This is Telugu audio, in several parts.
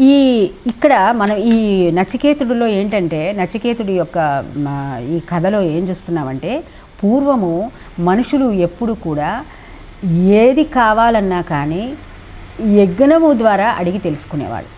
ఈ ఇక్కడ మనం ఈ నచికేతుడిలో ఏంటంటే నచికేతుడి యొక్క ఈ కథలో ఏం చూస్తున్నామంటే పూర్వము మనుషులు ఎప్పుడు కూడా ఏది కావాలన్నా కానీ యజ్ఞము ద్వారా అడిగి తెలుసుకునేవాళ్ళు.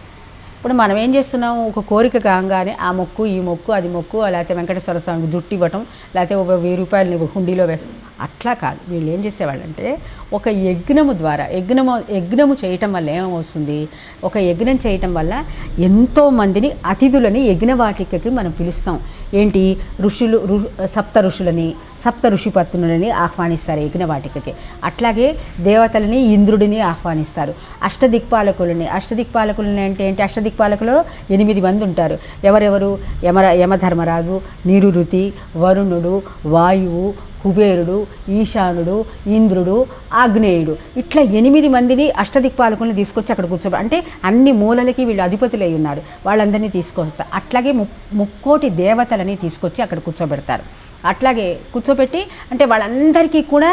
ఇప్పుడు మనం ఏం చేస్తున్నాం? ఒక కోరిక కాగానే ఆ మొక్కు ఈ మొక్కు అది మొక్కు లేకపోతే వెంకటేశ్వర స్వామికి జుట్టు ఇవ్వటం లేకపోతే ఒక వెయ్యి రూపాయలు హుండీలో వేస్తాం. అట్లా కాదు. వీళ్ళు ఏం చేసేవాళ్ళంటే ఒక యజ్ఞము ద్వారా యజ్ఞము యజ్ఞము చేయటం వల్ల ఏమవుతుంది? ఒక యజ్ఞం చేయటం వల్ల ఎంతో మందిని అతిథులని యజ్ఞవాటికకి మనం పిలుస్తాం. ఏంటి? ఋషులు సప్త ఋషులని సప్త ఋషిపత్నులని ఆహ్వానిస్తారు యజ్ఞవాటికకి అట్లాగే దేవతలని ఇంద్రుడిని ఆహ్వానిస్తారు. అష్టదిక్పాలకులని అష్టదిక్పాలకులని అంటే ఏంటి? అష్టదిక్పాలకులు ఎనిమిది మంది ఉంటారు. ఎవరెవరు? యమర యమధర్మరాజు నిరుతి వరుణుడు వాయువు కుబేరుడు ఈశానుడు ఇంద్రుడు ఆగ్నేయుడు. ఇట్లా ఎనిమిది మందిని అష్టదిక్పాలకులను తీసుకొచ్చి అక్కడ కూర్చోబడి అంటే అన్ని మూలలకి వీళ్ళు అధిపతులై ఉన్నారు. వాళ్ళందరినీ తీసుకొస్తారు అట్లాగే ముక్కోటి దేవతలని తీసుకొచ్చి అక్కడ కూర్చోబెడతారు. అట్లాగే కూర్చోబెట్టి అంటే వాళ్ళందరికీ కూడా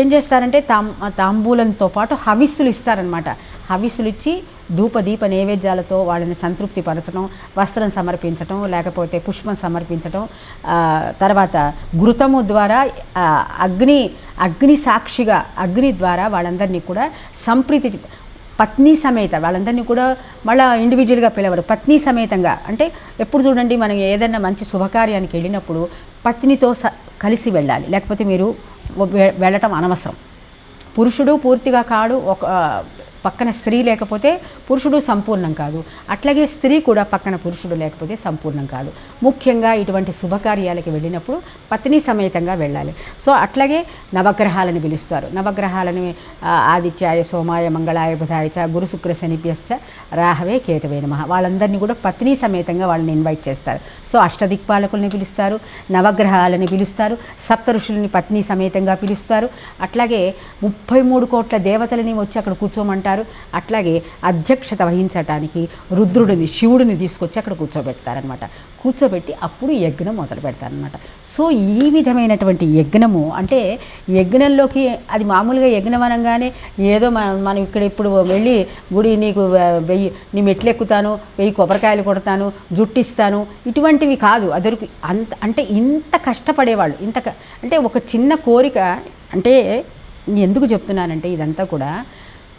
ఏం చేస్తారంటే తాం తాంబూలంతో పాటు హవిస్సులు ఇస్తారనమాట హవిస్సులు ఇచ్చి ధూపదీప నైవేద్యాలతో వాళ్ళని సంతృప్తి పరచడం వస్త్రం సమర్పించటం లేకపోతే పుష్పం సమర్పించటం తర్వాత గురుతము ద్వారా అగ్ని అగ్ని సాక్షిగా అగ్ని ద్వారా వాళ్ళందరినీ కూడా సంప్రీతి పత్ని సమేత వాళ్ళందరినీ కూడా మళ్ళీ ఇండివిజువల్గా పిలవరు. పత్ని సమేతంగా. అంటే ఎప్పుడు చూడండి మనం ఏదైనా మంచి శుభకార్యానికి వెళ్ళినప్పుడు పత్నితో స కలిసి వెళ్ళాలి. లేకపోతే మీరు వె- వెళ్ళటం అనవసరం. పురుషుడు పూర్తిగా కాడు ఒక పక్కన స్త్రీ లేకపోతే పురుషుడు సంపూర్ణం కాదు. అట్లాగే స్త్రీ కూడా పక్కన పురుషుడు లేకపోతే సంపూర్ణం కాదు. ముఖ్యంగా ఇటువంటి శుభకార్యాలకి వెళ్ళినప్పుడు పత్ని సమేతంగా వెళ్ళాలి. సో అట్లాగే నవగ్రహాలను పిలుస్తారు. నవగ్రహాలని ఆదిత్యాయ సోమాయ మంగళాయ బుధాయచ చ గురు శుక్ర రాహవే కేతవే నమ. వాళ్ళందరినీ కూడా పత్ని సమేతంగా వాళ్ళని ఇన్వైట్ చేస్తారు. సో అష్టదిక్పాలకుల్ని పిలుస్తారు నవగ్రహాలని పిలుస్తారు సప్త ఋషులని పత్ని సమేతంగా పిలుస్తారు. అట్లాగే ముప్పై మూడు కోట్ల దేవతలని వచ్చి అక్కడ కూర్చోమంటారు. అట్లాగే అధ్యక్షత వహించటానికి రుద్రుడిని శివుడిని తీసుకొచ్చి అక్కడ కూర్చోబెడతారనమాట కూర్చోబెట్టి అప్పుడు యజ్ఞం మొదలు పెడతారనమాట సో ఈ విధమైనటువంటి యజ్ఞము అంటే యజ్ఞంలోకి అది మామూలుగా యజ్ఞం అనగానే ఏదో మనం మనం ఇక్కడ ఇప్పుడు వెళ్ళి గుడి నీకు వెయ్యి నీ మెట్లు ఎక్కుతాను వెయ్యి కొబ్బరికాయలు కొడతాను జుట్టిస్తాను ఇటువంటివి కాదు. అదొరికి అంత అంటే ఇంత కష్టపడేవాళ్ళు ఇంత అంటే ఒక చిన్న కోరిక అంటే ఎందుకు చెప్తున్నానంటే ఇదంతా కూడా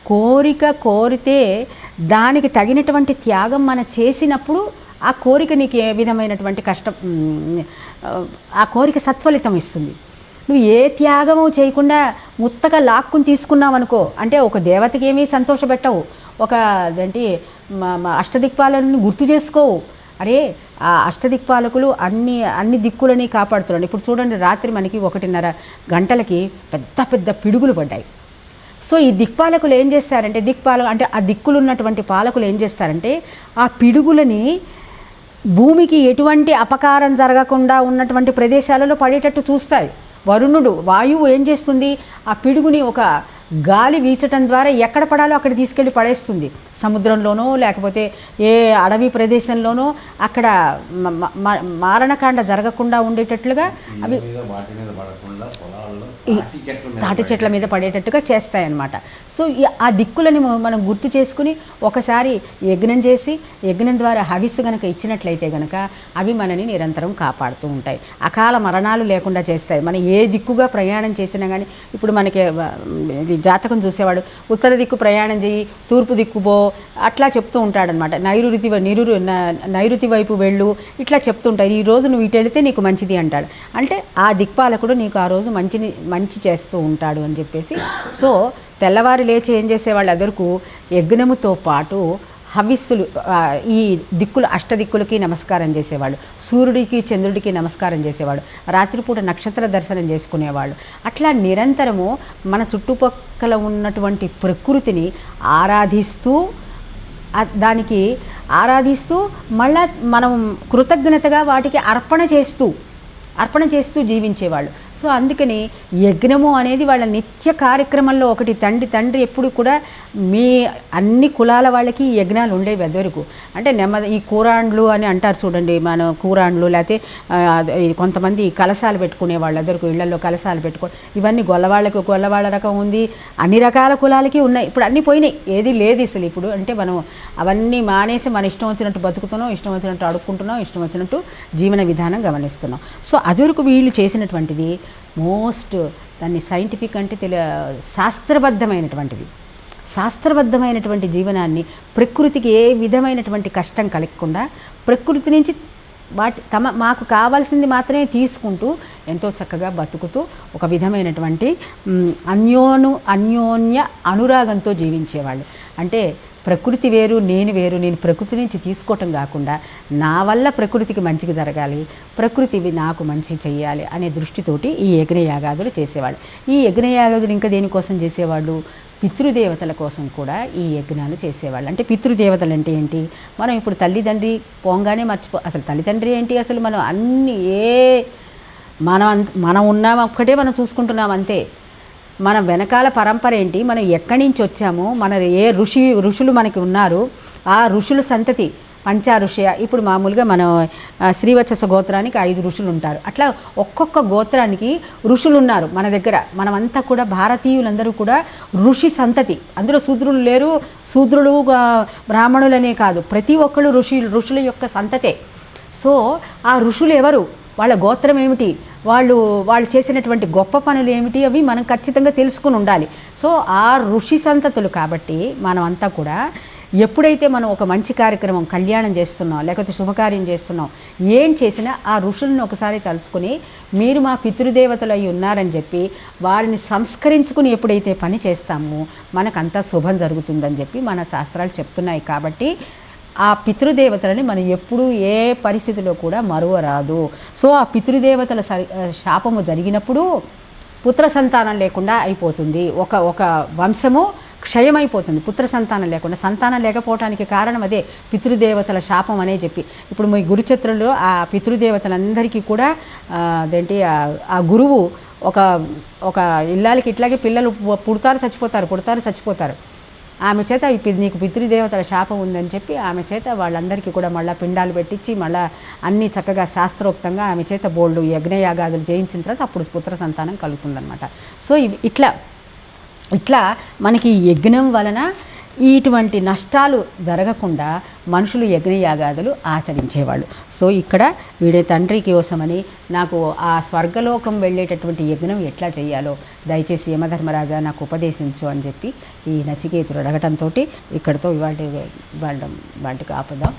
కోరిక కోరితే దానికి తగినటువంటి త్యాగం మనం చేసినప్పుడు ఆ కోరిక నీకు ఏ విధమైనటువంటి కష్టం ఆ కోరిక సత్ఫలితం ఇస్తుంది. నువ్వు ఏ త్యాగము చేయకుండా ముత్తగా లాక్కుని తీసుకున్నావు అనుకో అంటే ఒక దేవతకి ఏమీ సంతోషపెట్టవు ఒక అదేంటి అష్టదిక్పాలను గుర్తు చేసుకోవు. అరే ఆ అష్టదిక్పాలకులు అన్ని అన్ని దిక్కులని కాపాడుతున్నాడు. ఇప్పుడు చూడండి రాత్రి మనకి ఒకటిన్నర గంటలకి పెద్ద పెద్ద పిడుగులు పడ్డాయి. సో ఈ దిక్పాలకులు ఏం చేస్తారంటే దిక్పాల అంటే ఆ దిక్కులు ఉన్నటువంటి పాలకులు ఏం చేస్తారంటే ఆ పిడుగులని భూమికి ఎటువంటి అపకారం జరగకుండా ఉన్నటువంటి ప్రదేశాలలో పడేటట్టు చూస్తాయి. వరుణుడు వాయువు ఏం చేస్తుంది? ఆ పిడుగుని ఒక గాలి వీచటం ద్వారా ఎక్కడ పడాలో అక్కడ తీసుకెళ్ళి పడేస్తుంది. సముద్రంలోనో లేకపోతే ఏ అడవి ప్రదేశంలోనో అక్కడ మారణకాండ జరగకుండా ఉండేటట్లుగా అవి తాటి చెట్ల మీద పడేటట్టుగా చేస్తాయన్నమాట. సో ఆ దిక్కులని మనం గుర్తు చేసుకుని ఒకసారి యజ్ఞం చేసి యజ్ఞం ద్వారా హవిస్సు గనక ఇచ్చినట్లయితే గనక అవి మనని నిరంతరం కాపాడుతూ ఉంటాయి. అకాల మరణాలు లేకుండా చేస్తాయి. మనం ఏ దిక్కుగా ప్రయాణం చేసినా కానీ ఇప్పుడు మనకి ఇది జాతకం చూసేవాడు ఉత్తర దిక్కు ప్రయాణం చేయి తూర్పు దిక్కు పో అట్లా చెప్తూ ఉంటాడనమాట నైరుతి వై- నిరురు న- నైరుతి వైపు వెళ్ళు ఇట్లా చెప్తుంటారు ఈ రోజు నువ్వు ఇటు వెళితే నీకు మంచిది అంటాడు. అంటే ఆ దిక్పాలకుడు నీకు ఆ రోజు మంచిని మంచి చేస్తూ ఉంటాడు అని చెప్పేసి. సో తెల్లవారు లేచి ఏం చేసేవాళ్ళు అదరకు యజ్ఞముతో పాటు హవిస్సులు ఈ దిక్కులు అష్టదిక్కులకి నమస్కారం చేసేవాళ్ళు. సూర్యుడికి చంద్రుడికి నమస్కారం చేసేవాడు రాత్రిపూట నక్షత్ర దర్శనం చేసుకునేవాళ్ళు. అట్లా నిరంతరము మన చుట్టుపక్కల ఉన్నటువంటి ప్రకృతిని ఆరాధిస్తూ దానికి ఆరాధిస్తూ మళ్ళా మనం కృతజ్ఞతగా వాటికి అర్పణ చేస్తూ అర్పణ చేస్తూ జీవించేవాళ్ళు. సో అందుకని యజ్ఞము అనేది వాళ్ళ నిత్య కార్యక్రమంలో ఒకటి తండ్రి తండ్రి ఎప్పుడు కూడా మీ అన్ని కులాల వాళ్ళకి యజ్ఞాలు ఉండేవి అదివరకు. అంటే నెమ్మది ఈ కూరాండ్లు అని అంటారు చూడండి మన కూరాండ్లు లేకపోతే కొంతమంది కలశాలు పెట్టుకునే వాళ్ళు అద్దరికి ఇళ్ళలో కలశాలు పెట్టుకో ఇవన్నీ గొల్లవాళ్ళకి గొల్లవాళ్ళ రకం ఉంది. అన్ని రకాల కులాలకి ఉన్నాయి. ఇప్పుడు అన్నీ పోయినాయి. ఏది లేదు అసలు ఇప్పుడు. అంటే మనం అవన్నీ మానేసి మన ఇష్టం వచ్చినట్టు బతుకుతున్నాం ఇష్టం వచ్చినట్టు అడుక్కుంటున్నాం ఇష్టం వచ్చినట్టు జీవన విధానం గమనిస్తున్నాం. సో అదివరకు వీళ్ళు చేసినటువంటిది మోస్ట్ దాన్ని సైంటిఫిక్ అంటే తెలియ శాస్త్రబద్ధమైనటువంటిది. శాస్త్రబద్ధమైనటువంటి జీవనాన్ని ప్రకృతికి ఏ విధమైనటువంటి కష్టం కలగకుండా ప్రకృతి నుంచి వాటి తమ మాకు కావాల్సింది మాత్రమే తీసుకుంటూ ఎంతో చక్కగా బతుకుతూ ఒక విధమైనటువంటి అన్యోను అన్యోన్య అనురాగంతో జీవించేవాళ్ళు. అంటే ప్రకృతి వేరు నేను వేరు నేను ప్రకృతి నుంచి తీసుకోవటం కాకుండా నా వల్ల ప్రకృతికి మంచిగా జరగాలి ప్రకృతి నాకు మంచి చెయ్యాలి అనే దృష్టితోటి ఈ యజ్ఞయాగాదులు చేసేవాళ్ళు. ఈ యజ్ఞయాగాదులు ఇంకా దేనికోసం చేసేవాళ్ళు? పితృదేవతల కోసం కూడా ఈ యజ్ఞాలు చేసేవాళ్ళు. అంటే పితృదేవతలు అంటే ఏంటి? మనం ఇప్పుడు తల్లిదండ్రి పోంగానే మర్చిపో అసలు తల్లిదండ్రి ఏంటి? అసలు మనం అన్ని ఏ మనం అంత మనం ఉన్నాం ఒక్కటే మనం చూసుకుంటున్నాం అంతే. మన వెనకాల పరంపర ఏంటి? మనం ఎక్కడి నుంచి వచ్చాము? మన ఏ ఋషి ఋషులు మనకి ఉన్నారు? ఆ ఋషుల సంతతి పంచా ఇప్పుడు మామూలుగా మనం ఆ, శ్రీవత్సస గోత్రానికి ఐదు ఋషులు ఉంటారు. అట్లా ఒక్కొక్క గోత్రానికి ఋషులు ఉన్నారు మన దగ్గర. మనమంతా కూడా భారతీయులందరూ కూడా ఋషి సంతతి. అందులో శూద్రులు లేరు. శూద్రులు బ్రాహ్మణులనే కాదు. ప్రతి ఒక్కళ్ళు ఋషి ఋషుల యొక్క సంతతే. సో ఆ ఋషులు ఎవరు? వాళ్ళ గోత్రం ఏమిటి? వాళ్ళు వాళ్ళు చేసినటువంటి గొప్ప పనులు ఏమిటి అవి మనం ఖచ్చితంగా తెలుసుకుని ఉండాలి. సో ఆ ఋషి సంతతులు కాబట్టి మనం అంతా కూడా ఎప్పుడైతే మనం ఒక మంచి కార్యక్రమం కళ్యాణం చేస్తున్నాం లేకపోతే శుభకార్యం చేస్తున్నాం ఏం చేసినా ఆ ఋషులను ఒకసారి తలుచుకుని మీరు మా పితృదేవతలు అయి ఉన్నారని చెప్పి వారిని సంస్కరించుకుని ఎప్పుడైతే పని చేస్తామో మనకంతా శుభం జరుగుతుందని చెప్పి మన శాస్త్రాలు చెప్తున్నాయి కాబట్టి ఆ పితృదేవతలని మనం ఎప్పుడూ ఏ పరిస్థితిలో కూడా మరువరాదు. సో ఆ పితృదేవతల సరి శాపము జరిగినప్పుడు పుత్ర సంతానం లేకుండా అయిపోతుంది. ఒక ఒక వంశము క్షయమైపోతుంది. పుత్ర సంతానం లేకుండా. సంతానం లేకపోవటానికి కారణం అదే పితృదేవతల శాపం అనే చెప్పి. ఇప్పుడు మీ గురుచత్రులు ఆ పితృదేవతలందరికీ కూడా అదేంటి ఆ- గురువు ఒక ఒక ఇల్లాలకి ఇట్లాగే పిల్లలు పుడతారు చచ్చిపోతారు పుడతారు చచ్చిపోతారు. ఆమె చేత నీకు పితృదేవతల శాపం ఉందని చెప్పి ఆమె చేత వాళ్ళందరికీ కూడా మళ్ళీ పిండాలు పెట్టించి మళ్ళీ అన్నీ చక్కగా శాస్త్రోక్తంగా ఆమె చేత బోల్డు యజ్ఞయాగాదులు చేయించిన తర్వాత అప్పుడు పుత్ర సంతానం కలుగుతుందనమాట సో ఇట్లా ఇట్లా మనకి యజ్ఞం వలన ఇటువంటి నష్టాలు జరగకుండా మనుషులు యజ్ఞయాగాదులు ఆచరించేవాళ్ళు. సో ఇక్కడ వీడే తండ్రి కోసమని నాకు ఆ స్వర్గలోకం వెళ్ళేటటువంటి యజ్ఞం ఎట్లా చేయాలో దయచేసి యమధర్మరాజా నాకు ఉపదేశించు అని చెప్పి ఈ నచికేతుడు అడగటంతో ఇక్కడితో ఇవాళ వాళ్ళ వాటికి ఆపుదాం.